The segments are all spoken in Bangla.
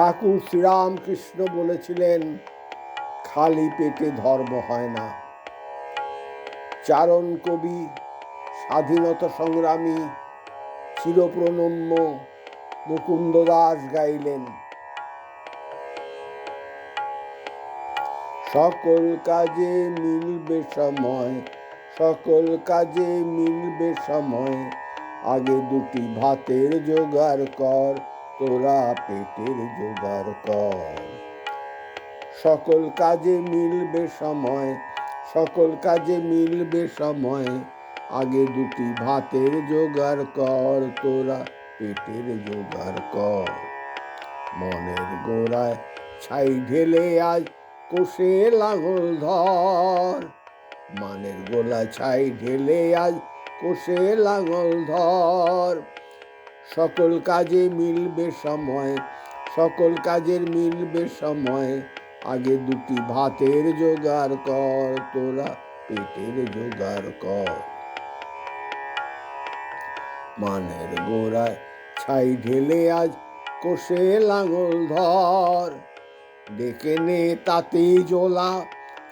ঠাকুর শ্রীরামকৃষ্ণ বলেছিলেন, খালি পেটে ধর্ম হয় না। চারণ কবি, স্বাধীনতা সংগ্রামী, চিরপ্রণম্য মুকুন্দ দাস গাইলেন। সকল কাজে মিলবে সময়, সকল কাজে মিলবে সময়, আগে দুটি ভাতের জোগাড় কর তোরা পেটের জোগাড় কর। সকল কাজে মিলবে সময়, সকল কাজে মিলবে সময়। আগে দুটি ভাতের জোগাড় কর, তোরা পেটের জোগাড় কর। মনের গোড়ায় ছাই ঢেলে আজ কোষে লাঙল ধর। মানের গোলা ছাই ঢেলে আজ কোষে লাঙল ধর। সকল কাজে মিলবে সময়, সকল কাজের মিলবে সময়। আগে দুটি ভাতের জোগাড় কর, তোরা পেটের জোগাড় কর। মানের গোড়ায় ছাই ঢেলে আজ কোষে লাঙল ধর। ডেকে নে তাতে জোলা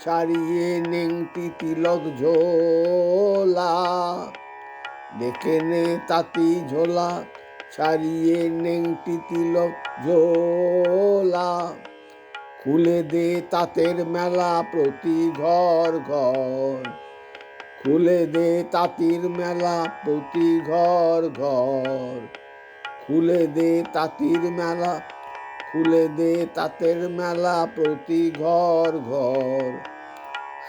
ছাড়িয়ে নেংটি তিলক ঝোলা। ডেকে নে তাতি ঝোলা ছাড়িয়ে নেংটি তিলক ঝোলা। খুলে দে তাঁতের মেলা প্রতি ঘর ঘর। খুলে দে তাঁতির মেলা প্রতি ঘর ঘর। খুলে দে তাঁতির মেলা, খুলে দে তাঁতের মেলা প্রতি ঘর ঘর।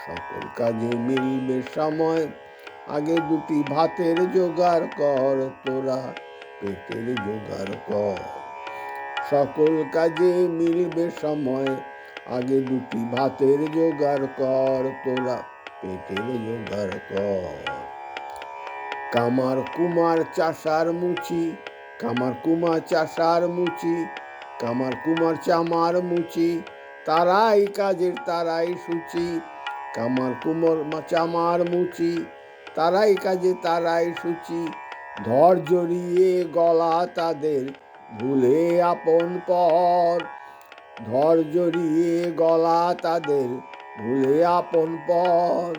সকল কাজে মিলবে সময়, আগে দুটি ভাতের জোগাড় কর তোরা। পেটের জোগাড় কর। সকল কাজে মিলবে সময়, আগে দুটি ভাতের জোগাড় কর, তোরা পেটের জোগাড় কর। কামার কুমার চাষার মুচি, কামার কুমার চাষার মুচি, কামার কুমার চামার মুচি, তারাই কাজের তারাই সূচি। কামার কুমার চামার মুচি, তারাই কাজে তারাই সূচি। ধর জড়িয়ে গলা তাদের ভুলে আপন পর। ধর জড়িয়ে গলা তাদের ভুলে আপন পর।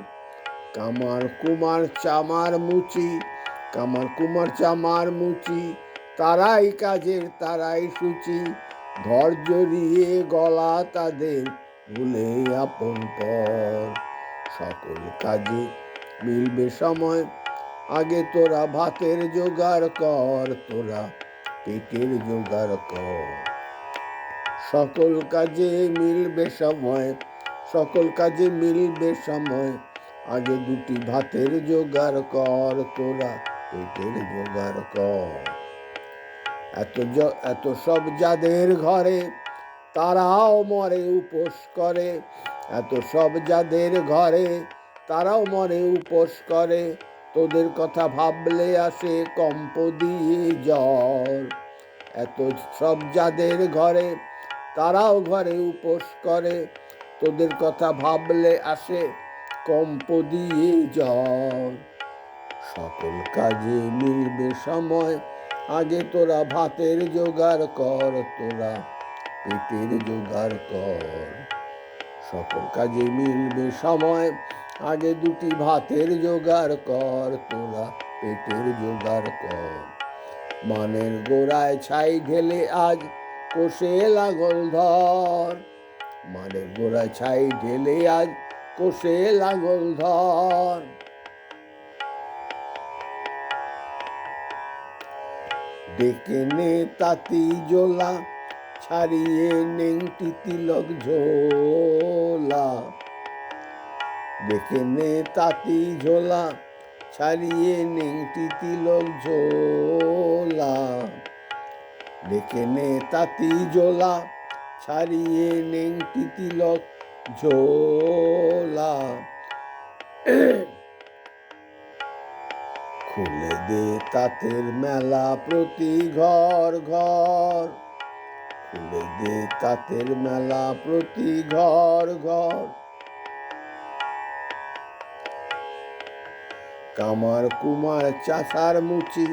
কামার কুমার চামার মুচি, কামার কুমার চামার মুচি, তারাই কাজের তারাই সূচি। ধর জড়িয়ে গলা তাদের ভুলে আপন পর। সকল কাজে মিলবে সময় আগে তোরা ভাতের জোগাড় কর, তোরা পেটের জোগাড় কর। সকল কাজে মিলবে সময়, সকল কাজে মিলবে সময়। আগে দুটি ভাতের জোগাড় কর, তোরা পেটের জোগাড় কর। এত এত সব যাদের ঘরে, তারাও মরে উপোস করে। এত সব যাদের ঘরে, তারাও মরে উপোস করে। তোদের কথা ভাবলে আসে কম্প দিয়ে জ্বর। এত সব যাদের ঘরে, তারাও ঘরে উপোস করে। তোদের কথা ভাবলে আসে কম্প দিয়ে জ্বর। সকল কাজে মিলবে সময়, আগে তোরা ভাতের জোগাড় কর, তোরা পেটের জোগাড় কর। সকল কাজে মিলবে সময় আগে দুটি ভাতের জোগাড় কর তোরা পেটের জোগাড় কর। মানের গোড়ায় ছাই ঢেলে আজ কোষে লাগল ধর। মানের গোড়ায় ছাই ঢেলে আজ কোষে লাগল ধর। ডেকে নে তাতি জোলা, ছাড়িয়ে নেংটি তিলক ঝোলা। ডেকে নে তাতি ঝোলা, ছাড়িয়ে নেংটি তিলক ঝোলা। ডেকে নে তাতি ঝোলা, ছাড়িয়ে নেংটি তিলক ঝোলা। খুলে দে তাঁতের মেলা প্রতি ঘর ঘর। খুলে দে তাঁতের মেলা প্রতি ঘর ঘর। কামার কুমার চাষার মুচি।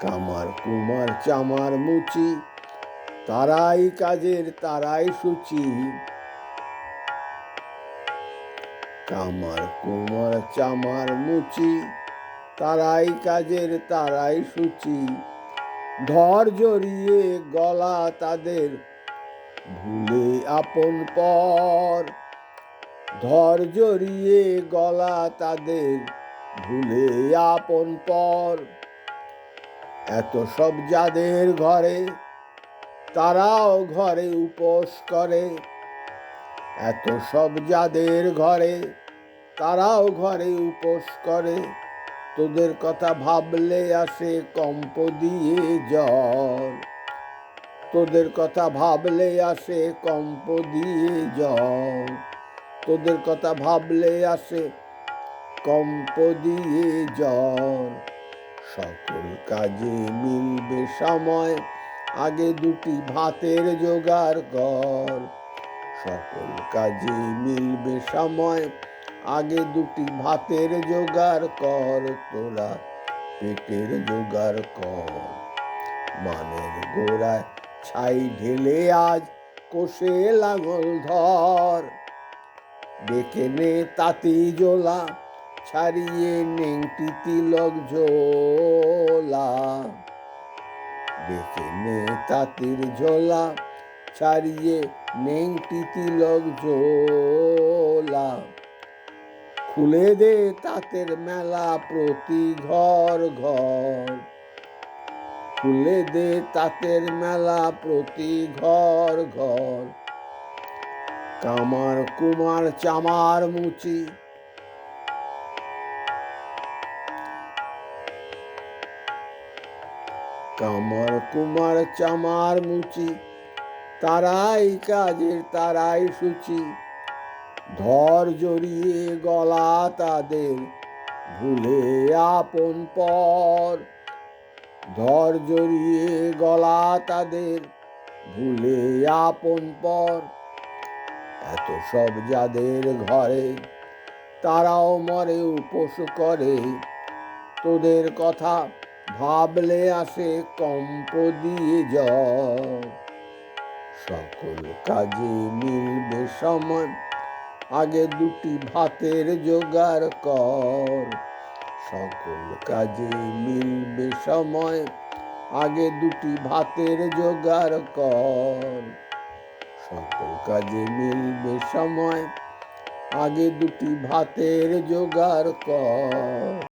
কামার কুমার চামার মুচি, তারাই কাজের তারাই সূচি। কামার কুমার চামার মুচি, তারাই কাজের তারাই সূচি। ধর জড়িয়ে গলা তাদের, ভুলে আপন পর ধর জড়িয়ে গলা তাদের ভুলে আপন পর। এত সব যাদের ঘরে, তারাও ঘরে উপোস করে। এত সব যাদের ঘরে, তারাও ঘরে উপোস করে। তোদের কথা ভাবলে আসে কম্প দিয়ে জল তোদের কথা ভাবলে আসে কম্প দিয়ে জল তোদের কথা ভাবলে আসে। কম্প দিয়ে জল সকল কাজে মিলবে সময়। আগে দুটি ভাতের জোগাড় কর। সকল কাজে মিলবে সময়। আগে দুটি ভাতের জোগাড় কর। তোরা পেটের জোগাড় কর। মানের গোড়ায় ছাই ঢেলে আজ কোষে লাঙল ধর। ডেকে নে তাঁতি জোলা, ছাড়িয়ে নেংটি তিলক ঝোলা ডেকে নে তাঁতির ঝোলা ছাড়িয়ে নেংটি তিলক ঝোলা খুলে দে তাঁতের মেলা প্রতি ঘর ঘর। খুলে দে তাঁতের মেলা প্রতি ঘর ঘর। কামার কুমার চামার মুচি। কামার কুমার চামার মুচি, তারাই কাজের তারাই সূচি। ধর জড়িয়ে গলা তাদের, ভুলে আপন পর। ধর জড়িয়ে গলা তাদের, ভুলে আপন পর। এত সব যাদের ঘরে, তারাও মরে উপোস করে। তোদের কথা ভাবলে আসে কম্প দিয়ে জল। সকল কাজে মিলবে সময়, আগে দুটি ভাতের জোগাড় কর। সকল কাজে মিলবে সময়, আগে দুটি ভাতের জোগাড় কর। সকল কাজে মিলবে সময়। আগে দুটি ভাতের জোগাড় কর।